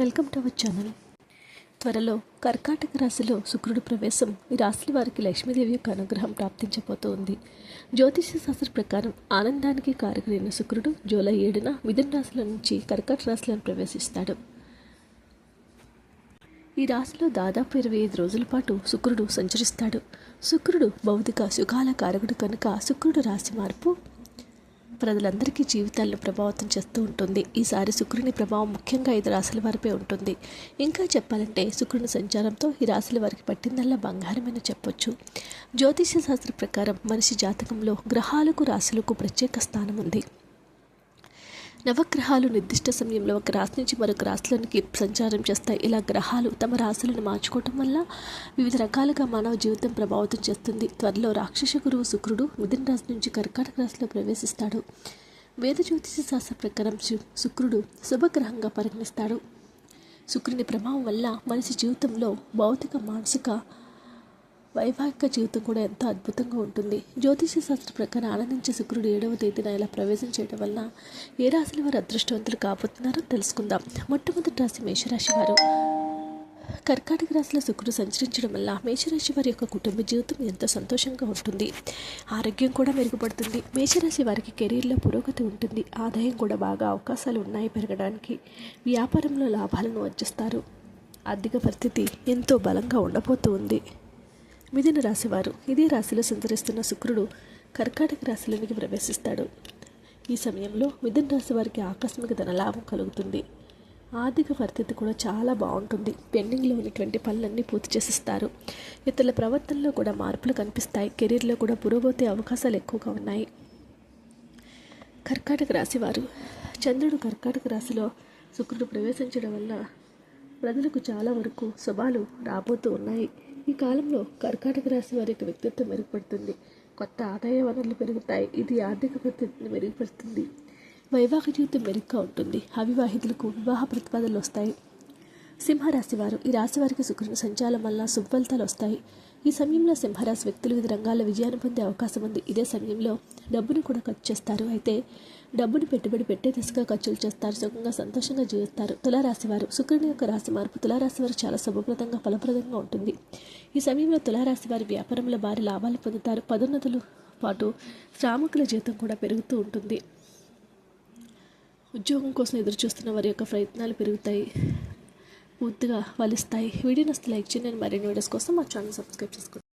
Welcome to our channel. త్వరలో కర్కాటక రాశిలో శుక్రుడు ప్రవేశం ఈ రాశుల వారికి లక్ష్మీదేవి యొక్క అనుగ్రహం ప్రాప్తించబోతోంది. జ్యోతిష శాస్త్ర ప్రకారం ఆనందానికి కారకుడైన శుక్రుడు జూలై ఏడున మిథున రాశుల నుంచి కర్కాటక రాశులను ప్రవేశిస్తాడు. ఈ రాశిలో దాదాపు ఇరవై ఐదు రోజుల పాటు శుక్రుడు సంచరిస్తాడు. శుక్రుడు భౌతిక సుఖాల కారకుడు కనుక శుక్రుడు రాశి మార్పు ప్రజలందరికీ జీవితాలను ప్రభావితం చేస్తూ ఉంటుంది. ఈసారి శుక్రుని ప్రభావం ముఖ్యంగా ఐదు రాశుల వారిపై ఉంటుంది. ఇంకా చెప్పాలంటే శుక్రుని సంచారంతో ఈ రాశుల వారికి పట్టిందల్లా బంగారమైన చెప్పొచ్చు. జ్యోతిష శాస్త్ర ప్రకారం మనిషి జాతకంలో గ్రహాలకు రాశులకు ప్రత్యేక స్థానం ఉంది. నవగ్రహాలు నిర్దిష్ట సమయంలో ఒక రాశి నుంచి మరొక రాశిలోనికి సంచారం చేస్తాయి. ఇలా గ్రహాలు తమ రాశులను మార్చుకోవటం వల్ల వివిధ రకాలుగా మానవ జీవితం ప్రభావితం చేస్తుంది. త్వరలో రాక్షస గురువు శుక్రుడు మిథున రాశి నుంచి కర్కాటక రాశిలో ప్రవేశిస్తాడు. వేద జ్యోతిష శాస్త్ర ప్రకారం శుక్రుడు శుభగ్రహంగా పరిగణిస్తాడు. శుక్రుని ప్రభావం వల్ల మనిషి జీవితంలో భౌతిక మానసిక వైవాహిక జీవితం కూడా ఎంతో అద్భుతంగా ఉంటుంది. జ్యోతిష శాస్త్ర ప్రకారం ఆనందించే శుక్రుడు ఏడవ తేదీన ఇలా ప్రవేశం చేయడం వల్ల ఏ రాశుల వారు అదృష్టవంతులు కాబోతున్నారో తెలుసుకుందాం. మొట్టమొదటి రాశి మేషరాశి వారు. కర్కాటక రాశిలో శుక్రుడు సంచరించడం వల్ల మేషరాశి వారి యొక్క కుటుంబ జీవితం ఎంతో సంతోషంగా ఉంటుంది. ఆరోగ్యం కూడా మెరుగుపడుతుంది. మేషరాశి వారికి కెరీర్లో పురోగతి ఉంటుంది. ఆదాయం కూడా బాగా అవకాశాలు ఉన్నాయి పెరగడానికి. వ్యాపారంలో లాభాలను వచ్చేస్తారు ఆర్థిక పరిస్థితి ఎంతో బలంగా ఉండబోతూ ఉంది మిథున రాశివారు. ఇదే రాశిలో సంచరిస్తున్న శుక్రుడు కర్కాటక రాశిలోనికి ప్రవేశిస్తాడు. ఈ సమయంలో మిథున రాశి వారికి ఆకస్మిక ధనలాభం కలుగుతుంది. ఆర్థిక పరిస్థితి కూడా చాలా బాగుంటుంది. పెండింగ్లో ఉన్నటువంటి పనులన్నీ పూర్తి చేసిస్తారు. ఇతరుల ప్రవర్తనలో కూడా మార్పులు కనిపిస్తాయి. కెరీర్లో కూడా పురోగతి అవకాశాలు ఎక్కువగా ఉన్నాయి. కర్కాటక రాశివారు చంద్రుడు కర్కాటక రాశిలో శుక్రుడు ప్రవేశించడం వల్ల ప్రజలకు చాలా వరకు శుభాలు రాబోతూ ఉన్నాయి. ఈ కాలంలో కర్కాటక రాశి వారి యొక్క వ్యక్తిత్వం మెరుగుపడుతుంది. కొత్త ఆదాయ వనరులు పెరుగుతాయి. ఇది ఆర్థిక పరిస్థితిని మెరుగుపడుతుంది వైవాహిక జీవితం మెరుగ్గా ఉంటుంది. అవివాహితులకు వివాహ ప్రతిపాదనలు వస్తాయి. సింహరాశి వారు ఈ రాశి వారికి శుక్రుని సంచాలం వల్ల శుభఫలితాలు వస్తాయి. ఈ సమయంలో సింహరాశి వ్యక్తులు వివిధ రంగాల్లో విజయాన్ని పొందే అవకాశం ఉంది. ఇదే సమయంలో డబ్బును కూడా ఖర్చు చేస్తారు. అయితే డబ్బును పెట్టుబడి పెట్టే దిశగా ఖర్చులు చేస్తారు. సుఖంగా సంతోషంగా జీవిస్తారు. తులారాశి వారు శుక్రుని యొక్క రాశి మార్పు తులారాశి వారు చాలా శుభప్రదంగా ఫలప్రదంగా ఉంటుంది. ఈ సమయంలో తులారాశి వారి వ్యాపారంలో భారీ లాభాలు పొందుతారు. పదోన్నతులు పాటు శ్రామికుల జీతం కూడా పెరుగుతూ ఉంటుంది. ఉద్యోగం కోసం ఎదురు చూస్తున్న వారి యొక్క ప్రయత్నాలు పెరుగుతాయి. పూర్తిగా ఫలిస్తాయి. వీడియో నస్తే లైక్ చేయండి. మరిన్ని వీడియోస్ కోసం మా ఛానల్ సబ్స్క్రైబ్ చేసుకోండి.